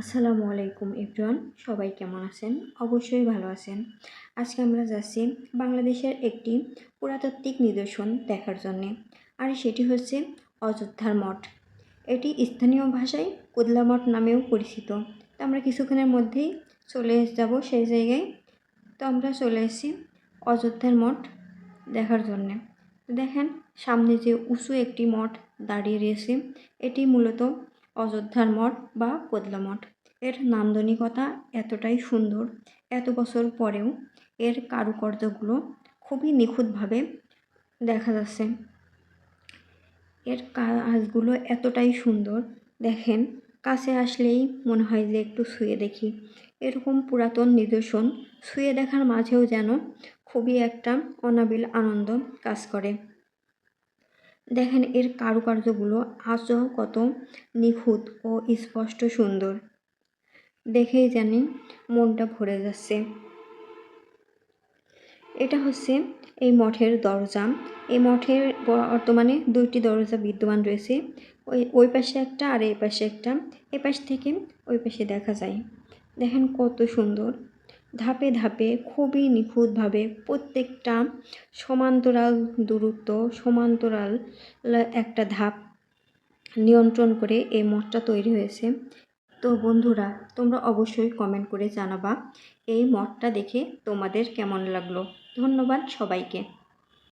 আসসালামু আলাইকুম এভরিওয়ান, সবাই কেমন আছেন? অবশ্যই ভালো আছেন। আজকে আমরা যাচ্ছি বাংলাদেশের একটি পুরাতাত্ত্বিক নিদর্শন দেখার জন্যে, আর সেটি হচ্ছে অযোধ্যার মঠ। এটি স্থানীয় ভাষায় কুদলা মঠ নামেও পরিচিত। তো আমরা কিছুক্ষণের মধ্যেই চলে যাব সেই জায়গায়। তো আমরা চলে এসেছি অযোধ্যার মঠ দেখার জন্যে। দেখেন, সামনে যে উঁচু একটি মঠ দাঁড়িয়ে রয়েছে, এটি মূলত অযোধ্যার মঠ বা কোদলা মঠ। এর নান্দনিকতা এতটাই সুন্দর, এত বছর পরেও এর কারুকার্যগুলো খুবই নিখুঁতভাবে দেখা যাচ্ছে। এর কাজগুলো এতটাই সুন্দর, দেখেন, কাছে আসলেই মনে হয় যে একটু শুয়ে দেখি। এরকম পুরাতন নিদর্শন শুয়ে দেখার মাঝেও যেন খুবই একটা অনাবিল আনন্দ কাজ করে। দেখেন এর কারুকার্যগুলো আজও কত নিখুঁত ও স্পষ্ট সুন্দর। দেখেই জানি মনটা ভরে যাচ্ছে। এটা হচ্ছে এই মঠের দরজা। এই মঠের বর্তমানে দুইটি দরজা বিদ্যমান রয়েছে। ওই ওই পাশে একটা আর এই পাশে একটা। এ পাশ থেকে ওই পাশে দেখা যায়। দেখেন কত সুন্দর। ধাপে ধাপে খুবই নিখুঁতভাবে প্রত্যেকটা সমান্তরাল দূরত্ব, সমান্তরাল একটা ধাপ নিয়ন্ত্রণ করে এই মঠটা তৈরি হয়েছে। তো বন্ধুরা, তোমরা অবশ্যই কমেন্ট করে জানাবা এই মঠটা দেখে তোমাদের কেমন লাগল। ধন্যবাদ সবাইকে।